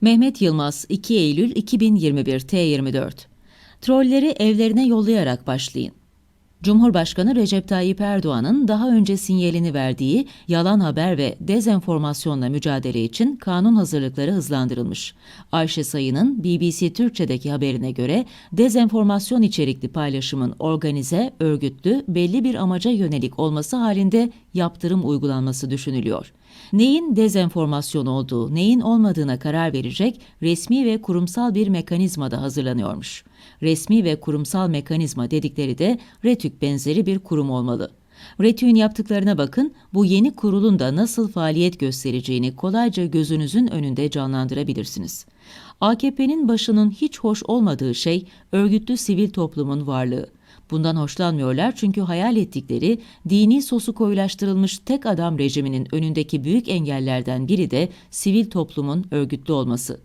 Mehmet Yılmaz 2 Eylül 2021 T24 Trolleri evlerine yollayarak başlayın. Cumhurbaşkanı Recep Tayyip Erdoğan'ın daha önce sinyalini verdiği yalan haber ve dezenformasyonla mücadele için kanun hazırlıkları hızlandırılmış. Ayşe Sayın'ın BBC Türkçe'deki haberine göre dezenformasyon içerikli paylaşımın organize, örgütlü, belli bir amaca yönelik olması halinde yaptırım uygulanması düşünülüyor. Neyin dezenformasyon olduğu, neyin olmadığına karar verecek resmi ve kurumsal bir mekanizma da hazırlanıyormuş. Resmi ve kurumsal mekanizma dedikleri de RETÜK benzeri bir kurum olmalı. RETÜK'ün yaptıklarına bakın, bu yeni kurulun da nasıl faaliyet göstereceğini kolayca gözünüzün önünde canlandırabilirsiniz. AKP'nin başının hiç hoş olmadığı şey örgütlü sivil toplumun varlığı. Bundan hoşlanmıyorlar çünkü hayal ettikleri dini sosu koyulaştırılmış tek adam rejiminin önündeki büyük engellerden biri de sivil toplumun örgütlü olması.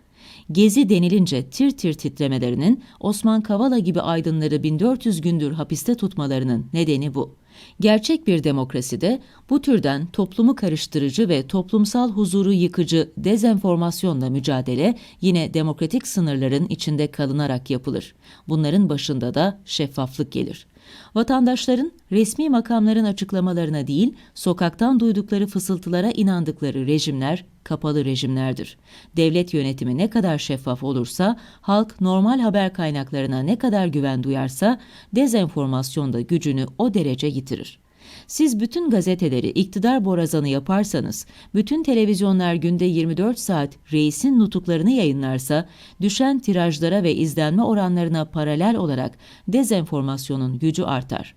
Gezi denilince tir tir titremelerinin Osman Kavala gibi aydınları 1400 gündür hapiste tutmalarının nedeni bu. Gerçek bir demokraside bu türden toplumu karıştırıcı ve toplumsal huzuru yıkıcı dezenformasyonla mücadele yine demokratik sınırların içinde kalınarak yapılır. Bunların başında da şeffaflık gelir. Vatandaşların resmi makamların açıklamalarına değil, sokaktan duydukları fısıltılara inandıkları rejimler kapalı rejimlerdir. Devlet yönetimi ne kadar şeffaf olursa, halk normal haber kaynaklarına ne kadar güven duyarsa, dezenformasyon da gücünü o derece yitirir. Siz bütün gazeteleri iktidar borazanı yaparsanız, bütün televizyonlar günde 24 saat reisin nutuklarını yayınlarsa, düşen tirajlara ve izlenme oranlarına paralel olarak dezenformasyonun gücü artar.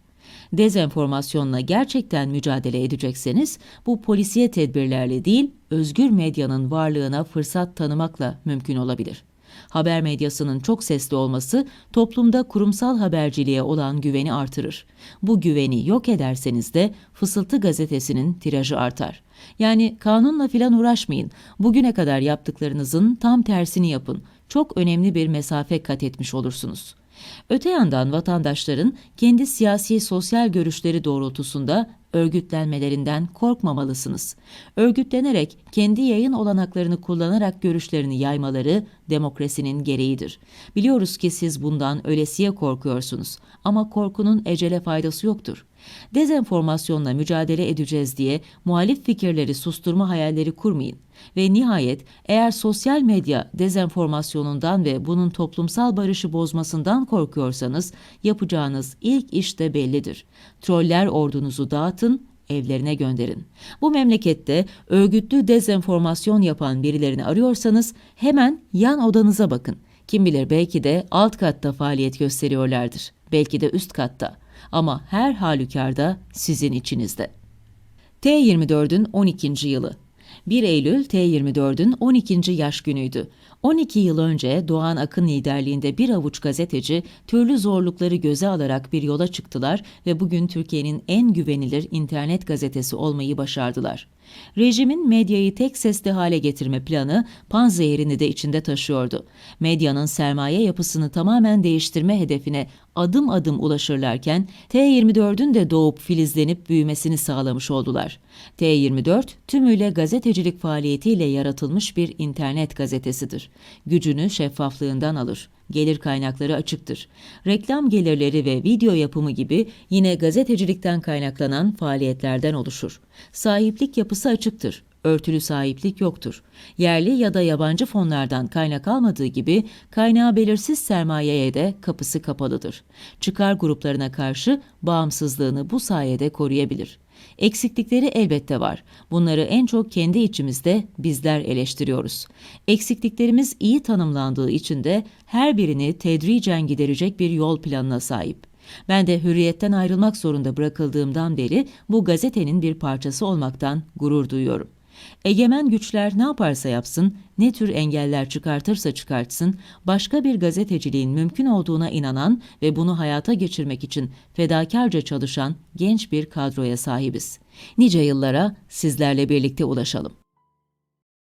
Dezenformasyonla gerçekten mücadele edecekseniz bu polisiye tedbirlerle değil, özgür medyanın varlığına fırsat tanımakla mümkün olabilir. Haber medyasının çok sesli olması toplumda kurumsal haberciliğe olan güveni artırır. Bu güveni yok ederseniz de Fısıltı gazetesinin tirajı artar. Yani kanunla filan uğraşmayın. Bugüne kadar yaptıklarınızın tam tersini yapın. Çok önemli bir mesafe kat etmiş olursunuz. Öte yandan vatandaşların kendi siyasi sosyal görüşleri doğrultusunda örgütlenmelerinden korkmamalısınız. Örgütlenerek kendi yayın olanaklarını kullanarak görüşlerini yaymaları demokrasinin gereğidir. Biliyoruz ki siz bundan ölesiye korkuyorsunuz ama korkunun ecele faydası yoktur. Dezenformasyonla mücadele edeceğiz diye muhalif fikirleri susturma hayalleri kurmayın. Ve nihayet eğer sosyal medya dezenformasyonundan ve bunun toplumsal barışı bozmasından korkuyorsanız yapacağınız ilk iş de bellidir. Troller ordunuzu dağıtın, evlerine gönderin. Bu memlekette örgütlü dezenformasyon yapan birilerini arıyorsanız hemen yan odanıza bakın. Kim bilir belki de alt katta faaliyet gösteriyorlardır. Belki de üst katta. Ama her halükarda sizin içinizde. T24'ün 12. yılı 1 Eylül T24'ün 12. yaş günüydü. 12 yıl önce Doğan Akın liderliğinde bir avuç gazeteci türlü zorlukları göze alarak bir yola çıktılar ve bugün Türkiye'nin en güvenilir internet gazetesi olmayı başardılar. Rejimin medyayı tek sesli hale getirme planı panzehirini de içinde taşıyordu. Medyanın sermaye yapısını tamamen değiştirme hedefine adım adım ulaşırlarken T24'ün de doğup filizlenip büyümesini sağlamış oldular. T24 tümüyle gazetecilik faaliyetiyle yaratılmış bir internet gazetesidir. Gücünü şeffaflığından alır. Gelir kaynakları açıktır. Reklam gelirleri ve video yapımı gibi yine gazetecilikten kaynaklanan faaliyetlerden oluşur. Sahiplik yapısı açıktır örtülü sahiplik yoktur. Yerli ya da yabancı fonlardan kaynak almadığı gibi kaynağı belirsiz sermayeye de kapısı kapalıdır. Çıkar gruplarına karşı bağımsızlığını bu sayede koruyabilir. Eksiklikleri elbette var. Bunları en çok kendi içimizde bizler eleştiriyoruz. Eksikliklerimiz iyi tanımlandığı için de her birini tedricen giderecek bir yol planına sahip. Ben de hürriyetten ayrılmak zorunda bırakıldığımdan beri bu gazetenin bir parçası olmaktan gurur duyuyorum. Egemen güçler ne yaparsa yapsın, ne tür engeller çıkartırsa çıkartsın, başka bir gazeteciliğin mümkün olduğuna inanan ve bunu hayata geçirmek için fedakarca çalışan genç bir kadroya sahibiz. Nice yıllara sizlerle birlikte ulaşalım.